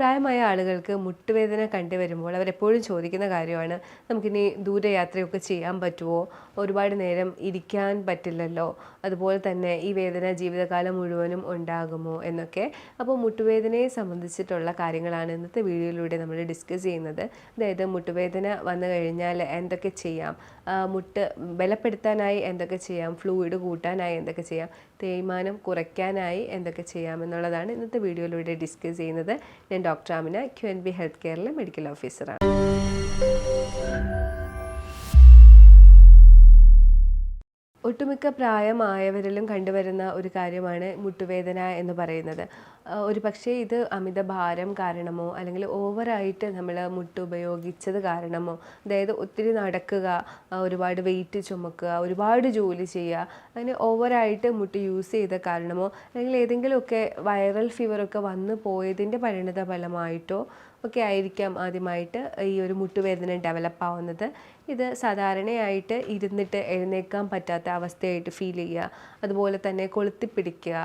പ്രായമായ ആളുകൾക്ക് മുട്ടുവേദന കണ്ടുവരുമ്പോൾ അവരെപ്പോഴും ചോദിക്കുന്ന കാര്യമാണ് നമുക്കിനി ദൂരയാത്രയൊക്കെ ചെയ്യാൻ പറ്റുമോ? ഒരുപാട് നേരം ഇരിക്കാൻ പറ്റില്ലല്ലോ. അതുപോലെ തന്നെ ഈ വേദന ജീവിതകാലം മുഴുവനും ഉണ്ടാകുമോ? എന്നൊക്കെ. അപ്പോൾ മുട്ടുവേദനയെ സംബന്ധിച്ചിട്ടുള്ള കാര്യങ്ങളാണ് ഇന്നത്തെ വീഡിയോയിലൂടെ നമ്മൾ ഡിസ്കസ് ചെയ്യുന്നത്. അതായത് മുട്ടുവേദന വന്നു കഴിഞ്ഞാൽ എന്തൊക്കെ ചെയ്യാം? മുട്ട് ബലപ്പെടുത്താനായി എന്തൊക്കെ ചെയ്യാം? ഫ്ലൂയിഡ് കൂട്ടാനായി എന്തൊക്കെ ചെയ്യാം? തേയ്മാനം കുറയ്ക്കാനായി എന്തൊക്കെ ചെയ്യാം? എന്നുള്ളതാണ് ഇന്നത്തെ വീഡിയോയിലൂടെ ഡിസ്കസ് ചെയ്യുന്നത്. ഞാൻ doctor Amina Q N B health കെയറിലെ medical ഓഫീസറാണ്. ഒട്ടുമിക്ക പ്രായമായവരിലും കണ്ടുവരുന്ന ഒരു കാര്യമാണ് മുട്ടുവേദന എന്ന് പറയുന്നത്. ഒരു പക്ഷേ ഇത് അമിത ഭാരം കാരണമോ അല്ലെങ്കിൽ ഓവറായിട്ട് നമ്മൾ മുട്ട് ഉപയോഗിച്ചത് കാരണമോ അതായത് ഒത്തിരി നടക്കുക ഒരുപാട് വെയിറ്റ് ചുമക്കുക ഒരുപാട് ജോലി ചെയ്യുക അങ്ങനെ ഓവറായിട്ട് മുട്ട് യൂസ് ചെയ്ത കാരണമോ അല്ലെങ്കിൽ ഏതെങ്കിലുമൊക്കെ വൈറൽ ഫീവറൊക്കെ വന്നു പോയതിന്റെ പരിണിത ഫലമായിട്ടോ ഒക്കെ ആയിരിക്കാം ആദ്യമായിട്ട് ഈ ഒരു മുട്ടുവേദന ഡെവലപ്പ് ആവുന്നത്. ഇത് സാധാരണയായിട്ട് ഇരുന്നിട്ട് എഴുന്നേക്കാൻ പറ്റാത്ത അവസ്ഥയായിട്ട് ഫീൽ ചെയ്യുക. അതുപോലെ തന്നെ കൊളുത്തിപ്പിടിക്കുക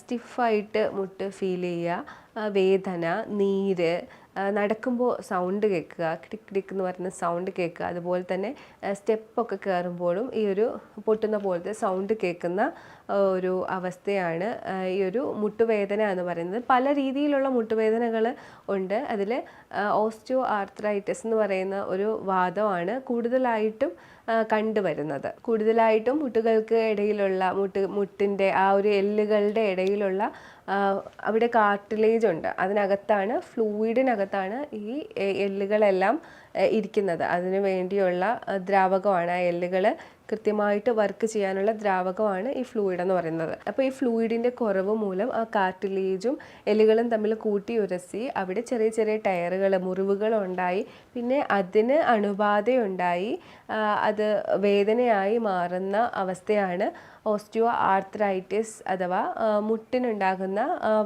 സ്റ്റിഫായിട്ട് മുട്ട് ഫീൽ ചെയ്യുക വേദന നീര് നടക്കുമ്പോൾ സൗണ്ട് കേൾക്കുക ക്ടിക് ക്ടിക് എന്ന് പറയുന്ന സൗണ്ട് കേൾക്കുക. അതുപോലെ തന്നെ സ്റ്റെപ്പൊക്കെ കയറുമ്പോഴും ഈ ഒരു പൊട്ടുന്ന പോലത്തെ സൗണ്ട് കേൾക്കുന്ന ഒരു അവസ്ഥയാണ് ഈ ഒരു മുട്ടുവേദന എന്ന് പറയുന്നത്. പല രീതിയിലുള്ള മുട്ടുവേദനകൾ ഉണ്ട്. അതിൽ ഓസ്റ്റിയോ ആർത്രൈറ്റിസ് എന്ന് പറയുന്ന ഒരു വാദമാണ് കൂടുതലായിട്ടും കണ്ടുവരുന്നത്. കൂടുതലായിട്ടും മുട്ടുകൾക്ക് ഇടയിലുള്ള മുട്ട് മുട്ടിന്റെ ആ ഒരു എല്ലുകളുടെ ഇടയിലുള്ള അവിടെ കാർട്ടിലേജ് ഉണ്ട്. അതിനകത്താണ് ഫ്ലൂയിഡിനകത്താണ് ഈ എല്ലുകളെല്ലാം ഇരിക്കുന്നത്. അതിനു വേണ്ടിയുള്ള ദ്രാവകമാണ്. ആ എല്ലുകൾ കൃത്യമായിട്ട് വർക്ക് ചെയ്യാനുള്ള ദ്രാവകമാണ് ഈ ഫ്ലൂയിഡ് എന്ന് പറയുന്നത്. അപ്പോൾ ഈ ഫ്ലൂയിഡിന്റെ കുറവ് മൂലം ആ കാർട്ടിലേജും എല്ലുകളും തമ്മിൽ കൂട്ടി ഉരസി അവിടെ ചെറിയ ചെറിയ ടയറുകൾ മുറിവുകൾ ഉണ്ടായി പിന്നെ അതിന് അണുബാധയുണ്ടായി. അത് വേദനയായി മാറുന്ന അവസ്ഥയാണ് ഓസ്റ്റിയോ ആർത്രൈറ്റിസ് അഥവാ മുട്ടിനുണ്ടാകുന്ന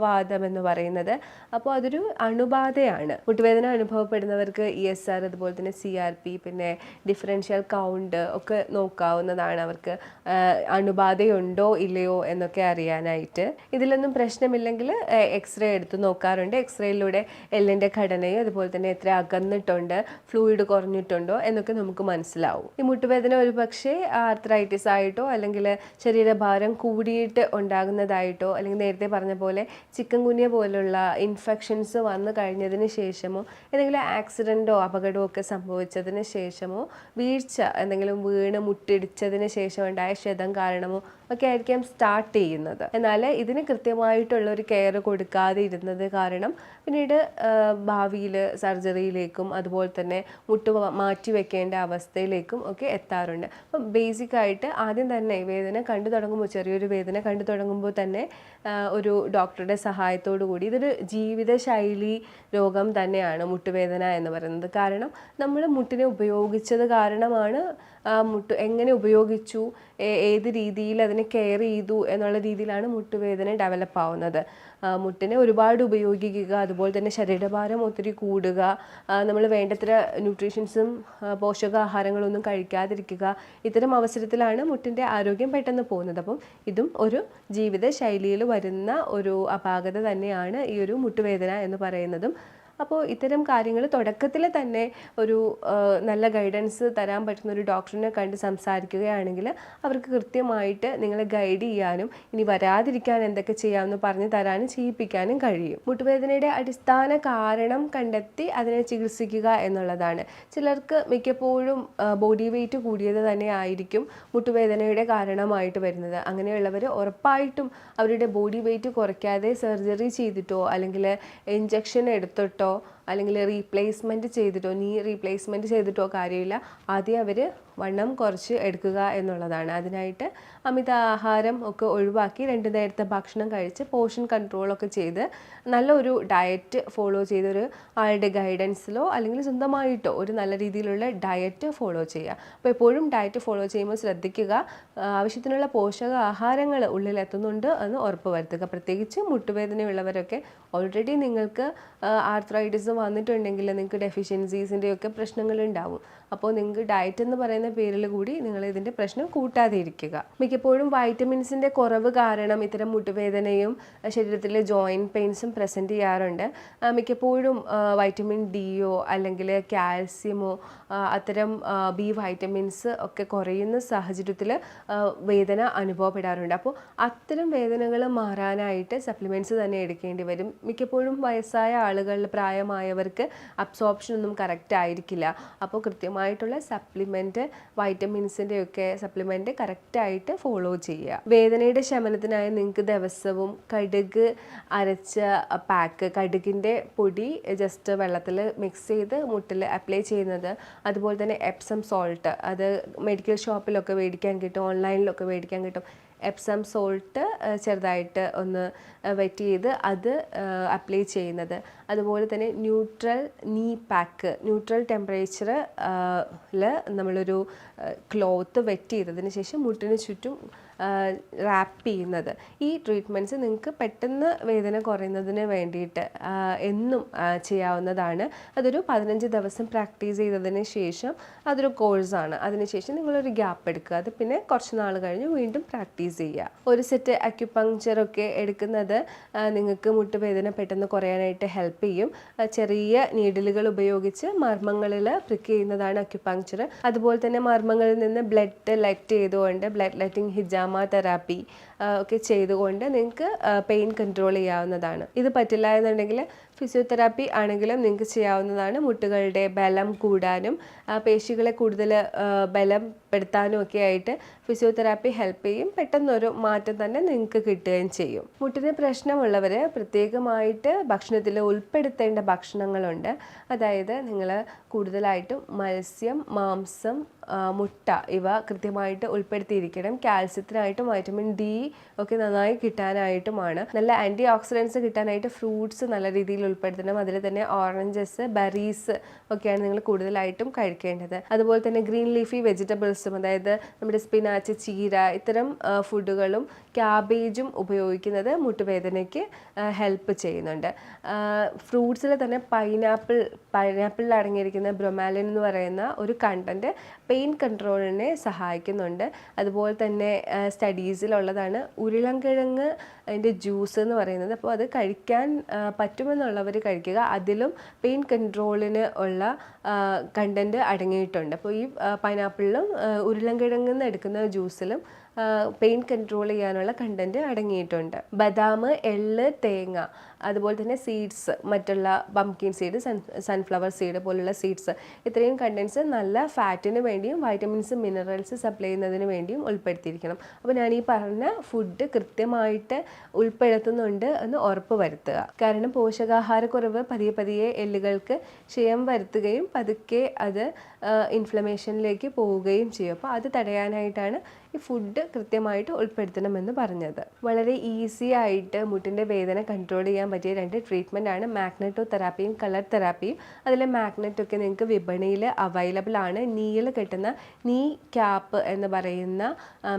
വാദം എന്ന് പറയുന്നത്. അപ്പോൾ അതൊരു അണുബാധയാണ്. മുട്ടുവേദന അനുഭവപ്പെടുന്നവർക്ക് ഇ എസ് ആർ അതുപോലെ തന്നെ സി ആർ പി പിന്നെ ഡിഫറൻഷ്യൽ കൗണ്ട് ഒക്കെ നോക്കാവുന്നതാണ് അവർക്ക് അണുബാധയുണ്ടോ ഇല്ലയോ എന്നൊക്കെ അറിയാനായിട്ട്. ഇതിലൊന്നും പ്രശ്നമില്ലെങ്കിൽ എക്സ്റേ എടുത്ത് നോക്കാറുണ്ട്. എക്സ്റേയിലൂടെ എല്ലിന്റെ ഘടനയും അതുപോലെ തന്നെ എത്ര അകന്നിട്ടുണ്ട് ഫ്ലൂയിഡ് കുറഞ്ഞിട്ടുണ്ടോ എന്നൊക്കെ നമുക്ക് മനസ്സിലാവും. ഈ മുട്ടുവേദന ഒരു പക്ഷേ ആർത്രൈറ്റിസ് ആയിട്ടോ അല്ലെങ്കിൽ ശരീരഭാരം കൂടിയിട്ട് ഉണ്ടാകുന്നതായിട്ടോ അല്ലെങ്കിൽ നേരത്തെ പറഞ്ഞ പോലെ ചിക്കൻ കുനിയ പോലുള്ള ഇൻഫെക്ഷൻസ് വന്നു കഴിഞ്ഞതിന് ശേഷമോ എന്തെങ്കിലും ആക്സിഡന്റോ അപകടമോ ഒക്കെ സംഭവിച്ചതിന് ശേഷമോ വീഴ്ച എന്തെങ്കിലും വീണ് മുട്ടിടിച്ചതിന് ശേഷം ഉണ്ടായ ക്ഷതം കാരണമോ ഒക്കെ ആയിരിക്കാം സ്റ്റാർട്ട് ചെയ്യുന്നത്. എന്നാൽ ഇതിന് കൃത്യമായിട്ടുള്ള ഒരു കെയർ കൊടുക്കാതെ ഇരുന്നത് കാരണം പിന്നീട് ഭാവിയിൽ സർജറിയിലേക്കും അതുപോലെ തന്നെ മുട്ട് മാറ്റി വെക്കേണ്ട അവസ്ഥയിലേക്കും ഒക്കെ എത്താറുണ്ട്. അപ്പം ബേസിക്കായിട്ട് ആദ്യം തന്നെ വേദന കണ്ടു തുടങ്ങുമ്പോൾ ചെറിയൊരു വേദന കണ്ടു തുടങ്ങുമ്പോൾ തന്നെ ഒരു ഡോക്ടറുടെ സഹായത്തോടു കൂടി ഇതൊരു ജീവിതശൈലി രോഗം തന്നെയാണ് മുട്ടുവേദന എന്ന് പറയുന്നത്. കാരണം നമ്മൾ മുട്ടിനെ ഉപയോഗിച്ചത് കാരണമാണ് മുട്ട് എങ്ങനെ ഉപയോഗിച്ചു ഏത് രീതിയിൽ അതിനെ കെയർ ചെയ്തു എന്നുള്ള രീതിയിലാണ് മുട്ടുവേദന ഡെവലപ്പ് ആവുന്നത് മുട്ടിനെ ഒരുപാട് ഉപയോഗിക്കുക അതുപോലെ തന്നെ ശരീരഭാരം ഒത്തിരി കൂടുക നമ്മൾ വേണ്ടത്ര ന്യൂട്രീഷൻസും പോഷകാഹാരങ്ങളൊന്നും കഴിക്കാതിരിക്കുക ഇത്തരം അവസരത്തിലാണ് മുട്ടിന്റെ ആരോഗ്യം പെട്ടെന്ന് പോകുന്നത്. അപ്പം ഇതും ഒരു ജീവിതശൈലിയിൽ വരുന്ന ഒരു അപാകത തന്നെയാണ് ഈ ഒരു മുട്ടുവേദന എന്ന് പറയുന്നതും. അപ്പോൾ ഇത്തരം കാര്യങ്ങൾ തുടക്കത്തിൽ തന്നെ ഒരു നല്ല ഗൈഡൻസ് തരാൻ പറ്റുന്ന ഒരു ഡോക്ടറിനെ കണ്ട് സംസാരിക്കുകയാണെങ്കിൽ അവർക്ക് കൃത്യമായിട്ട് നിങ്ങളെ ഗൈഡ് ചെയ്യാനും ഇനി വരാതിരിക്കാൻ എന്തൊക്കെ ചെയ്യാമെന്ന് പറഞ്ഞു തരാനും ചെയ്യിപ്പിക്കാനും കഴിയും. മുട്ടുവേദനയുടെ അടിസ്ഥാന കാരണം കണ്ടെത്തി അതിനെ ചികിത്സിക്കുക എന്നുള്ളതാണ്. ചിലർക്ക് മിക്കപ്പോഴും ബോഡി വെയിറ്റ് കൂടിയത് തന്നെ ആയിരിക്കും മുട്ടുവേദനയുടെ കാരണമായിട്ട് വരുന്നത്. അങ്ങനെയുള്ളവർ ഉറപ്പായിട്ടും അവരുടെ ബോഡി വെയിറ്റ് കുറയ്ക്കാതെ സർജറി ചെയ്തിട്ടോ അല്ലെങ്കിൽ ഇഞ്ചക്ഷൻ എടുത്തിട്ടോ അല്ലെങ്കിൽ റീപ്ലേസ്മെന്റ് ചെയ്തിട്ടോ നീ റീപ്ലേസ്മെന്റ് ചെയ്തിട്ടോ കാര്യമില്ല. ആദ്യം അവർ വണ്ണം കുറച്ച് എടുക്കുക എന്നുള്ളതാണ്. അതിനായിട്ട് അമിത ആഹാരം ഒക്കെ ഒഴിവാക്കി രണ്ട് നേരത്തെ ഭക്ഷണം കഴിച്ച് പോഷൻ കൺട്രോളൊക്കെ ചെയ്ത് നല്ലൊരു ഡയറ്റ് ഫോളോ ചെയ്തൊരു ആളുടെ ഗൈഡൻസിലോ അല്ലെങ്കിൽ സ്വന്തമായിട്ടോ ഒരു നല്ല രീതിയിലുള്ള ഡയറ്റ് ഫോളോ ചെയ്യുക. അപ്പോൾ എപ്പോഴും ഡയറ്റ് ഫോളോ ചെയ്യുമ്പോൾ ശ്രദ്ധിക്കുക. ആവശ്യത്തിനുള്ള പോഷക ആഹാരങ്ങൾ ഉള്ളിലെത്തുന്നുണ്ട് എന്ന് ഉറപ്പ് വരുത്തുക. പ്രത്യേകിച്ച് മുട്ടുവേദനയുള്ളവരൊക്കെ ഓൾറെഡി നിങ്ങൾക്ക് ആർത്രൈറ്റിസ് വന്നിട്ടുണ്ടെങ്കിൽ നിങ്ങൾക്ക് ഡെഫിഷ്യൻസീസിന്റെയൊക്കെ പ്രശ്നങ്ങളുണ്ടാവും. അപ്പോൾ നിങ്ങൾക്ക് ഡയറ്റ് എന്ന് പറയുന്ന പേരിൽ കൂടി നിങ്ങൾ ഇതിന്റെ പ്രശ്നം കൂട്ടാതിരിക്കുക. മിക്കപ്പോഴും വൈറ്റമിൻസിന്റെ കുറവ് കാരണം ഇത്തരം മുട്ടുവേദനയും ശരീരത്തിലെ ജോയിന്റ് പെയിൻസും പ്രസന്റ് ചെയ്യാറുണ്ട്. മിക്കപ്പോഴും വൈറ്റമിൻ ഡിയോ അല്ലെങ്കിൽ കാൽസ്യമോ അത്തരം ബി വൈറ്റമിൻസ് ഒക്കെ കുറയുന്ന സാഹചര്യത്തിൽ വേദന അനുഭവപ്പെടാറുണ്ട്. അപ്പോൾ അത്തരം വേദനകൾ മാറാനായിട്ട് സപ്ലിമെന്റ്സ് തന്നെ എടുക്കേണ്ടി വരും. മിക്കപ്പോഴും വയസ്സായ ആളുകളിൽ പ്രായമായവർക്ക് അബ്സോർപ്ഷനൊന്നും കറക്റ്റ് ആയിരിക്കില്ല. അപ്പോൾ കൃത്യമായിട്ടുള്ള സപ്ലിമെന്റ് വൈറ്റമിൻസിന്റെ ഒക്കെ സപ്ലിമെന്റ് കറക്റ്റായിട്ട് ഫോളോ ചെയ്യുക. വേദനയുടെ ശമനത്തിനായി നിങ്ങൾക്ക് ദിവസവും കടുക് അരച്ച പാക്ക് കടുകിന്റെ പൊടി ജസ്റ്റ് വെള്ളത്തിൽ മിക്സ് ചെയ്ത് മുട്ടിൽ അപ്ലൈ ചെയ്യുന്നത്. അതുപോലെ തന്നെ എപ്സം സോൾട്ട് അത് മെഡിക്കൽ ഷോപ്പിലൊക്കെ മേടിക്കാൻ കിട്ടും ഓൺലൈനിലൊക്കെ മേടിക്കാൻ കിട്ടും. എപ്സം സോൾട്ട് ചെറുതായിട്ട് ഒന്ന് വെറ്റ് ചെയ്ത് അത് അപ്ലൈ ചെയ്യുന്നത്. അതുപോലെ തന്നെ neutral knee pack neutral temperature നമ്മളൊരു ക്ലോത്ത് വെറ്റ് ചെയ്തതിന് ശേഷം മുട്ടിന് ചുറ്റും റാപ്പ് ചെയ്യുന്നത്. ഈ ട്രീറ്റ്മെന്റ്സ് നിങ്ങൾക്ക് പെട്ടെന്ന് വേദന കുറയുന്നതിന് വേണ്ടിയിട്ട് എന്നും ചെയ്യാവുന്നതാണ്. അതൊരു പതിനഞ്ച് ദിവസം പ്രാക്ടീസ് ചെയ്തതിന് ശേഷം അതൊരു കോഴ്സാണ് അതിനുശേഷം നിങ്ങളൊരു ഗ്യാപ്പ് എടുക്കുക. അത് പിന്നെ കുറച്ച് നാൾ കഴിഞ്ഞ് വീണ്ടും പ്രാക്ടീസ് ചെയ്യുക ഒരു സെറ്റ് അക്യുപങ്ചർ ഒക്കെ എടുക്കുന്നത് നിങ്ങൾക്ക് മുട്ടുവേദന പെട്ടെന്ന് കുറയാനായിട്ട് ഹെൽപ്പ് ചെയ്യും. ചെറിയ നീഡിലുകൾ ഉപയോഗിച്ച് മർമ്മങ്ങളിൽ പ്രിക്ക് ചെയ്യുന്നതാണ് അക്യുപങ്ക്ചർ അതുപോലെ തന്നെ മർമ്മങ്ങളിൽ നിന്ന് ബ്ലഡ് ലെറ്റ് ചെയ്തുകൊണ്ട് ബ്ലഡ് ലെറ്റിംഗ് ഹിജാമ തെറാപ്പി ഒക്കെ ചെയ്തുകൊണ്ട് നിങ്ങൾക്ക് പെയിൻ കൺട്രോൾ ചെയ്യാവുന്നതാണ്. ഇത് പറ്റില്ല എന്നുണ്ടെങ്കിൽ ഫിസിയോതെറാപ്പി ആണെങ്കിലും നിങ്ങൾക്ക് ചെയ്യാവുന്നതാണ്. മുട്ടുകളുടെ ബലം കൂടാനും പേശികളെ കൂടുതൽ ബലപ്പെടുത്താനും ഒക്കെ ആയിട്ട് ഫിസിയോതെറാപ്പി ഹെൽപ്പ് ചെയ്യും. പെട്ടെന്നൊരു മാറ്റം തന്നെ നിങ്ങൾക്ക് കിട്ടുകയും ചെയ്യും. മുട്ടിന് പ്രശ്നമുള്ളവർ പ്രത്യേകമായിട്ട് ഭക്ഷണത്തിൽ ഉൾപ്പെടുത്തേണ്ട ഭക്ഷണങ്ങളുണ്ട്. അതായത് നിങ്ങൾ കൂടുതലായിട്ടും മത്സ്യം മാംസം മുട്ട ഇവ കൃത്യമായിട്ട് ഉൾപ്പെടുത്തിയിരിക്കണം. കാൽസ്യത്തിനായിട്ടും വൈറ്റമിൻ ഡി ഒക്കെ നന്നായി കിട്ടാനായിട്ടുമാണ്. നല്ല ആന്റി ഓക്സിഡൻസ് കിട്ടാനായിട്ട് ഫ്രൂട്ട്സ് നല്ല രീതിയിൽ ഉൾപ്പെടുത്തണം. അതിൽ തന്നെ ഓറഞ്ചസ് ബെറീസ് ഒക്കെയാണ് നിങ്ങൾ കൂടുതലായിട്ടും കഴിക്കേണ്ടത്. അതുപോലെ തന്നെ ഗ്രീൻ ലീഫി വെജിറ്റബിൾസും അതായത് നമ്മുടെ സ്പിനാച്ച് ചീര ഇത്തരം ഫുഡുകളും ക്യാബേജും ഉപയോഗിക്കുന്നത് മുട്ടുവേദനയ്ക്ക് ഹെൽപ്പ് ചെയ്യുന്നുണ്ട്. ഫ്രൂട്ട്സിൽ തന്നെ പൈനാപ്പിൾ പൈനാപ്പിളിൽ അടങ്ങിയിരിക്കുന്ന ബ്രൊമാലിൻ എന്ന് പറയുന്ന ഒരു കണ്ടന്റ് പെയിൻ കൺട്രോളിനെ സഹായിക്കുന്നുണ്ട്. അതുപോലെ തന്നെ സ്റ്റഡീസിലുള്ളതാണ് ഉരുളൻകിഴങ്ങ് അതിന്റെ ജ്യൂസ് എന്ന് പറയുന്നത്. അപ്പോൾ അത് കഴിക്കാൻ പറ്റുമെന്നുള്ളവർ കഴിക്കുക. അതിലും പെയിൻ കൺട്രോളിന് ഉള്ള കണ്ടന്റ് അടങ്ങിയിട്ടുണ്ട്. അപ്പോൾ ഈ പൈനാപ്പിളിലും ഉരുളൻകിഴങ്ങിൽ നിന്ന് എടുക്കുന്ന ജ്യൂസിലും പെയിൻ കൺട്രോൾ ചെയ്യാനുള്ള കണ്ടന്റ് അടങ്ങിയിട്ടുണ്ട്. ബദാം എള്ള് തേങ്ങ അതുപോലെ തന്നെ സീഡ്സ് മറ്റുള്ള pumpkin seed sun sunflower seed പോലുള്ള സീഡ്സ് ഇത്രയും കണ്ടൻസ് നല്ല ഫാറ്റിന് വേണ്ടിയും വൈറ്റമിൻസ് മിനറൽസ് സപ്ലൈ ചെയ്യുന്നതിന് വേണ്ടിയും ഉൾപ്പെടുത്തിയിരിക്കണം. അപ്പോൾ ഞാൻ ഈ പറഞ്ഞ ഫുഡ് കൃത്യമായിട്ട് ഉൾപ്പെടുത്തുന്നുണ്ട് എന്ന് ഉറപ്പ് വരുത്തുക. കാരണം പോഷകാഹാരക്കുറവ് പതിയെ പതിയെ എല്ലുകൾക്ക് ക്ഷയം വരുത്തുകയും പതുക്കെ അത് ഇൻഫ്ലമേഷനിലേക്ക് പോവുകയും ചെയ്യും. അപ്പോൾ അത് തടയാനായിട്ടാണ് ഈ ഫുഡ് കൃത്യമായിട്ട് ഉൾപ്പെടുത്തണമെന്ന് പറഞ്ഞത്. വളരെ ഈസി ആയിട്ട് മുട്ടിന്റെ വേദന കൺട്രോൾ ചെയ്യാൻ പറ്റിയ രണ്ട് ട്രീറ്റ്മെന്റ് ആണ്. മാഗ്നറ്റോ തെറാപ്പിയും കളർ തെറാപ്പിയും അതിലെ മാഗ്നറ്റൊക്കെ നിങ്ങൾക്ക് വിപണിയിൽ അവൈലബിൾ ആണ്. നീയിൽ കിട്ടുന്ന നീ ക്യാപ്പ് എന്ന് പറയുന്ന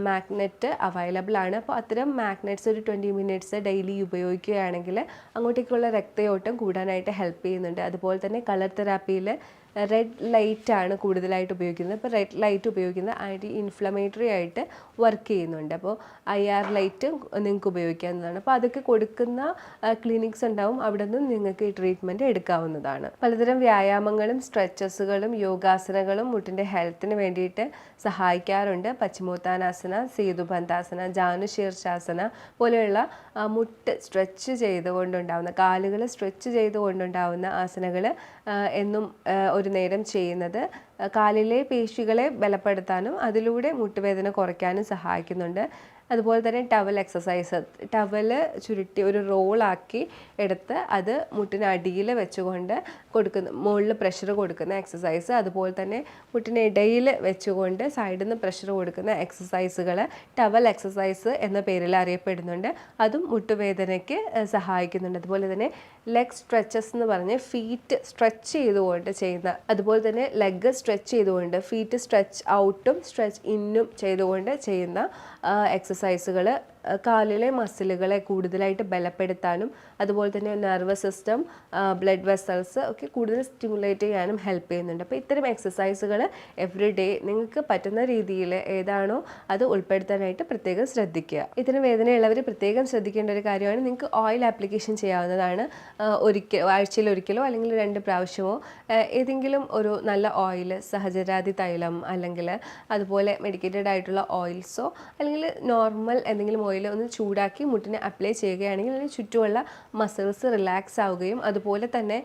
മാഗ്നറ്റ് അവൈലബിൾ ആണ്. അപ്പോൾ അത്തരം മാഗ്നറ്റ്സ് ഒരു ട്വന്റി മിനിറ്റ്സ് ഡെയിലി ഉപയോഗിക്കുകയാണെങ്കിൽ അങ്ങോട്ടേക്കുള്ള രക്തയോട്ടം കൂടാനായിട്ട് ഹെൽപ്പ് ചെയ്യുന്നുണ്ട്. അതുപോലെ തന്നെ കളർ തെറാപ്പിയിൽ റെഡ് ലൈറ്റ് ആണ് കൂടുതലായിട്ട് ഉപയോഗിക്കുന്നത്. ഇപ്പോൾ റെഡ് ലൈറ്റ് ഉപയോഗിക്കുന്നത് ആന്റി ഇൻഫ്ലമേറ്ററി ആയിട്ട് വർക്ക് ചെയ്യുന്നുണ്ട്. അപ്പോൾ ഐ ആർ ലൈറ്റ് നിങ്ങൾക്ക് ഉപയോഗിക്കാവുന്നതാണ്. അപ്പോൾ അതൊക്കെ കൊടുക്കുന്ന ക്ലിനിക്സ് ഉണ്ടാവും. അവിടെ നിന്നും നിങ്ങൾക്ക് ഈ ട്രീറ്റ്മെന്റ് എടുക്കാവുന്നതാണ്. പലതരം വ്യായാമങ്ങളും സ്ട്രെച്ചസുകളും യോഗാസനകളും മുട്ടിന്റെ ഹെൽത്തിന് വേണ്ടിയിട്ട് സഹായിക്കാറുണ്ട്. പശ്ചിമോത്താനാസന സേതുബന്ധാസന ജാനുശീർഷാസന പോലെയുള്ള മുട്ട് സ്ട്രെച്ച് ചെയ്തുകൊണ്ടുണ്ടാവുന്ന കാലുകൾ സ്ട്രെച്ച് ചെയ്തുകൊണ്ടുണ്ടാവുന്ന ആസനകൾ എന്നും ഒരു നേരം ചെയ്യുന്നത് കാലിലെ പേശികളെ ബലപ്പെടുത്താനും അതിലൂടെ മുട്ടുവേദന കുറയ്ക്കാനും സഹായിക്കുന്നുണ്ട്. അതുപോലെ തന്നെ ടവൽ എക്സസൈസ് ടവൽ ചുരുട്ടി ഒരു റോളാക്കി എടുത്ത് അത് മുട്ടിനടിയിൽ വെച്ചുകൊണ്ട് കൊടുക്കുന്ന മുകളിൽ പ്രഷർ കൊടുക്കുന്ന എക്സസൈസ് അതുപോലെ തന്നെ മുട്ടിനിടയിൽ വെച്ചുകൊണ്ട് സൈഡിൽ നിന്ന് പ്രഷർ കൊടുക്കുന്ന എക്സസൈസുകൾ ടവൽ എക്സസൈസ് എന്ന പേരിൽ അറിയപ്പെടുന്നുണ്ട്. അതും മുട്ടുവേദനയ്ക്ക് സഹായിക്കുന്നുണ്ട്. അതുപോലെ തന്നെ ലെഗ് സ്ട്രെച്ചസ് എന്ന് പറഞ്ഞ് ഫീറ്റ് സ്ട്രെച്ച് ചെയ്തുകൊണ്ട് ചെയ്യുന്ന അതുപോലെ തന്നെ ലെഗ് സ്ട്രെച്ച് ചെയ്തുകൊണ്ട് ഫീറ്റ് സ്ട്രെച്ച് ഔട്ടും സ്ട്രെച്ച് ഇന്നും ചെയ്തുകൊണ്ട് ചെയ്യുന്ന എക്സസൈസുകൾ ആ, കാലിലെ മസിലുകളെ കൂടുതലായിട്ട് ബലപ്പെടുത്താനും അതുപോലെ തന്നെ നെർവസ് സിസ്റ്റം ബ്ലഡ് വെസൽസ് ഒക്കെ കൂടുതൽ സ്റ്റിമുലേറ്റ് ചെയ്യാനും ഹെൽപ്പ് ചെയ്യുന്നുണ്ട്. അപ്പോൾ ഇത്തരം എക്സസൈസുകൾ എവറി ഡേ നിങ്ങൾക്ക് പറ്റുന്ന രീതിയിൽ ഏതാണോ അത് ഉൾപ്പെടുത്താനായിട്ട് പ്രത്യേകം ശ്രദ്ധിക്കുക. ഇതിന് വേദനയുള്ളവർ പ്രത്യേകം ശ്രദ്ധിക്കേണ്ട ഒരു കാര്യമാണ് നിങ്ങൾക്ക് ഓയിൽ ആപ്ലിക്കേഷൻ ചെയ്യാവുന്നതാണ്. ഒരിക്കൽ ആഴ്ചയിൽ ഒരിക്കലോ അല്ലെങ്കിൽ രണ്ട് പ്രാവശ്യമോ ഏതെങ്കിലും ഒരു നല്ല ഓയിൽ സഹജരാതി തൈലം അല്ലെങ്കിൽ അതുപോലെ മെഡിക്കേറ്റഡ് ആയിട്ടുള്ള ഓയിൽസോ അല്ലെങ്കിൽ നോർമൽ എന്തെങ്കിലും ഓയിൽ ഒന്ന് ചൂടാക്കി മുട്ടിനെ അപ്ലൈ ചെയ്യുകയാണെങ്കിൽ അതിന് ചുറ്റുമുള്ള മസിൽസ് റിലാക്സ് ആവുകയും അതുപോലെ തന്നെ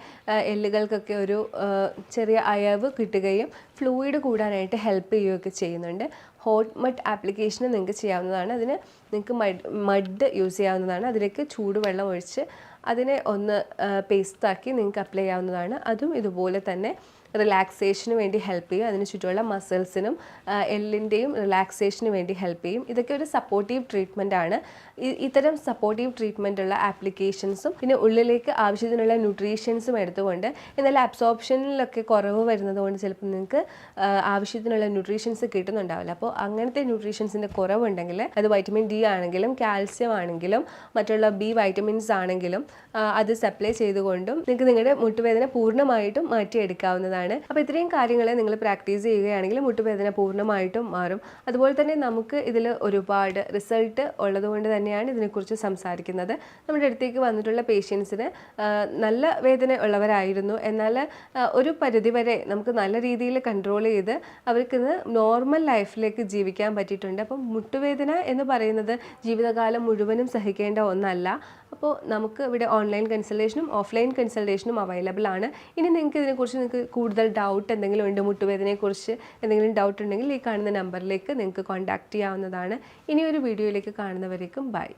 എല്ലുകൾക്കൊക്കെ ഒരു ചെറിയ അയവ് കിട്ടുകയും ഫ്ലൂയിഡ് കൂടാനായിട്ട് ഹെൽപ്പ് ചെയ്യുകയൊക്കെ ചെയ്യുന്നുണ്ട്. ഹോട്ട് മഡ് ആപ്ലിക്കേഷൻ നിങ്ങൾക്ക് ചെയ്യാവുന്നതാണ്. അതിന് നിങ്ങൾക്ക് മഡ് മഡ് യൂസ് ചെയ്യാവുന്നതാണ്. അതിലേക്ക് ചൂടുവെള്ളം ഒഴിച്ച് അതിനെ ഒന്ന് പേസ്റ്റാക്കി നിങ്ങൾക്ക് അപ്ലൈ ചെയ്യാവുന്നതാണ്. അതും ഇതുപോലെ തന്നെ റിലാക്സേഷന് വേണ്ടി ഹെൽപ്പ് ചെയ്യും. അതിന് ചുറ്റുമുള്ള മസിൽസിനും എല്ലിന്റെയും റിലാക്സേഷന് വേണ്ടി ഹെൽപ്പ് ചെയ്യും. ഇതൊക്കെ ഒരു സപ്പോർട്ടീവ് ട്രീറ്റ്മെന്റ് ആണ്. ഇത്തരം സപ്പോർട്ടീവ് ട്രീറ്റ്മെന്റ് ഉള്ള ആപ്ലിക്കേഷൻസും പിന്നെ ഉള്ളിലേക്ക് ആവശ്യത്തിനുള്ള ന്യൂട്രീഷ്യൻസും എടുത്തുകൊണ്ട് എന്നാൽ അബ്സോർപ്ഷനിലൊക്കെ കുറവ് വരുന്നത് കൊണ്ട് ചിലപ്പോൾ നിങ്ങൾക്ക് ആവശ്യത്തിനുള്ള ന്യൂട്രീഷ്യൻസ് കിട്ടുന്നുണ്ടാവില്ല. അപ്പോൾ അങ്ങനത്തെ ന്യൂട്രീഷ്യൻസിന്റെ കുറവുണ്ടെങ്കിൽ അത് വൈറ്റമിൻ ഡി ആണെങ്കിലും കാൽസ്യം ആണെങ്കിലും മറ്റുള്ള ബി വൈറ്റമിൻസ് ആണെങ്കിലും അത് സപ്ലൈ ചെയ്തുകൊണ്ടും നിങ്ങൾക്ക് നിങ്ങളുടെ മുട്ടുവേദന പൂർണമായിട്ടും മാറ്റിയെടുക്കാവുന്നതാണ്. അപ്പോൾ ഇത്രയും കാര്യങ്ങൾ നിങ്ങൾ പ്രാക്ടീസ് ചെയ്യുകയാണെങ്കിൽ മുട്ടുവേദന പൂർണമായിട്ടും മാറും. അതുപോലെ തന്നെ നമുക്ക് ഇതിൽ ഒരുപാട് റിസൾട്ട് ഉള്ളതുകൊണ്ട് തന്നെയാണ് ഇതിനെക്കുറിച്ച് സംസാരിക്കുന്നത്. നമ്മുടെ അടുത്തേക്ക് വന്നിട്ടുള്ള പേഷ്യൻസിന് നല്ല വേദന ഉള്ളവരായിരുന്നു. എന്നാൽ ഒരു പരിധിവരെ നമുക്ക് നല്ല രീതിയിൽ കൺട്രോൾ ചെയ്ത് അവർക്ക് ഇന്ന് നോർമൽ ലൈഫിലേക്ക് ജീവിക്കാൻ പറ്റിയിട്ടുണ്ട്. അപ്പം മുട്ടുവേദന എന്ന് പറയുന്നത് ജീവിതകാലം മുഴുവനും സഹിക്കേണ്ട ഒന്നല്ല. അപ്പോൾ നമുക്ക് ഇവിടെ ഓൺലൈൻ കൺസൾട്ടേഷനും ഓഫ്ലൈൻ കൺസൾട്ടേഷനും അവൈലബിൾ ആണ്. ഇനി നിങ്ങൾക്ക് ഇതിനെക്കുറിച്ച് നിങ്ങൾക്ക് കൂടുതൽ ഡൗട്ട് എന്തെങ്കിലും ഉണ്ട് മുട്ടുവേദനയെക്കുറിച്ച് എന്തെങ്കിലും ഡൗട്ട് ഉണ്ടെങ്കിൽ ഈ കാണുന്ന നമ്പറിലേക്ക് നിങ്ങൾക്ക് കോൺടാക്റ്റ് ചെയ്യാവുന്നതാണ്. ഇനിയൊരു വീഡിയോയിലേക്ക് കാണുന്നവരേക്കും ബൈ